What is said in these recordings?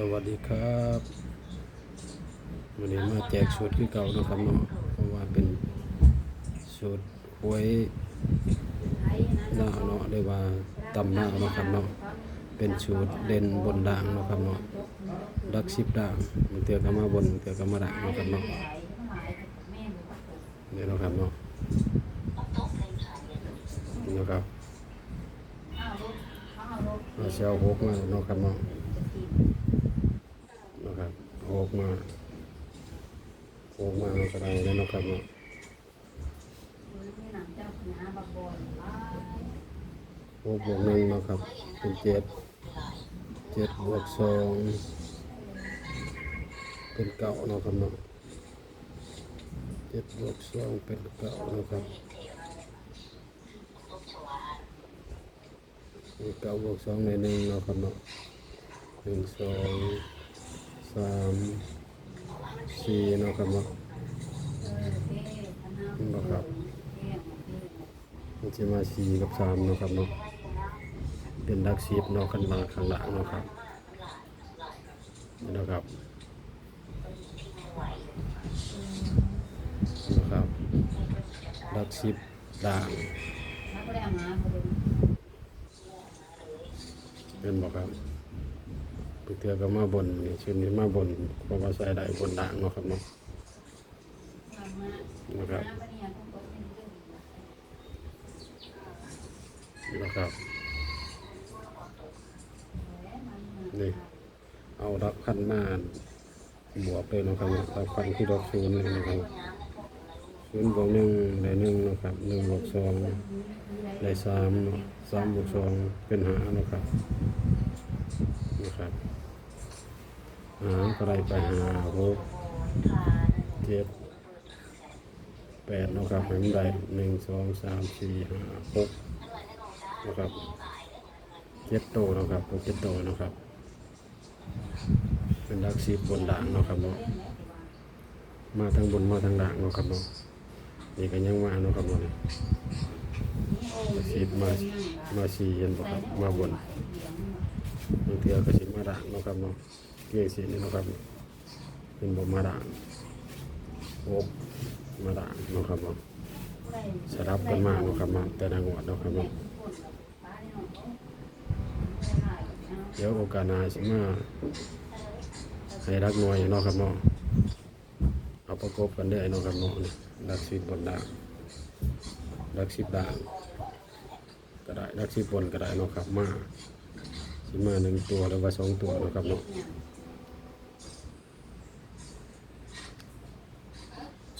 สวัสดีครับวันนี้มาแจกสูตรคือเก่าเนาะครับเนาะเพราะว่าเป็นสูตรหวยหน้าเนาะหรือว่าตำหน้าเนาะครับเนาะเป็นสูตรเด่นบนด่างเนาะครับเนาะดักสิบด่างมันเตือก็มาบนเตือก็มาด่างเนาะครับเนาะนี่เนาะครับเนาะนี่เนาะครับเอาเชลหกมาเนาะครับเนาะนะครับ ออกมาออกมาก็ได้แล้วนะครับเนาะหกบวกหนึ่งนะครับ เป็นเจ็ดเจ็ดบวกสองเป็นเก้านะครับเนาะเจ็ดบวกสองเป็นเก้านะครับเก้าบวกสองในหนึ่งนะครับเนาะหนึ่งสอง สามสี่เนาะครับเนาะเนาะครับมันจะมาสี่กับสามเนาะครับเนาะเป็นดักซีบเนาะกันมาข้างหลังเนาะครับนี่เนาะครับเนาะครับดักซีบด่างเป็นบอกครับ ไปเตือก็มาบนนี่ชุดนี้มาบนเพราะว่าใส่ได้บนด่างเนาะครับเนาะนะครับนะครับนี่เอารับพันมาบวกเลยนะครับเนาะรับพันที่ดอกศูนย์เลยนะครับศูนย์บวกหนึ่งได้หนึ่งนะครับหนึ่งบวกสองได้สามนะสามบวกสองเป็นหานะครับนะครับ หาก็ได้ไปหาหกเจ็ดแปดนะครับห้มันได้หนึ่งสองสามสี่ห้าหกนะครับเจ็ดโตนะครับหกเจ็ดโตนะครับ เป็นดักซีบบนด่างนะครับเนาะมาทางบนมาทางด่างนะครับเนาะนี่ก็ยังมาเนาะครับเนาะนี่ซีบมามาซีเห็นบ่ครับมาบนบางเทีก็สิมาด่างนะครับเนาะ ยงสีนี่นะครับเป็นบมาด่างโอบมาด่างนะครับเนาะสลับกันมานะครับมาแต่ละงวดนะครับเนาะเดี๋ยวโอกาสหน้าสิมาให้รักหน่วยเนาะครับเนาะเอาประกบกันได้เนาะครับเนาะรักสิบบนด่างรักสิบด่างก็ได้รักสิบบนก็ได้เนาะครับมาสิมาหนึ่งตัวหรือว่าสองตัวนะครับเนาะ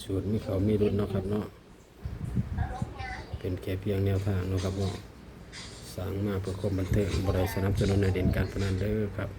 สูตรมีเขามีรุดเนาะครับเนาะเป็นแค่เพียงแนวทางเนาะครับเนาะสร้างมาเพื่อความบันเทิงบริสนับสนุนในเด่นการพนันเด้อครับ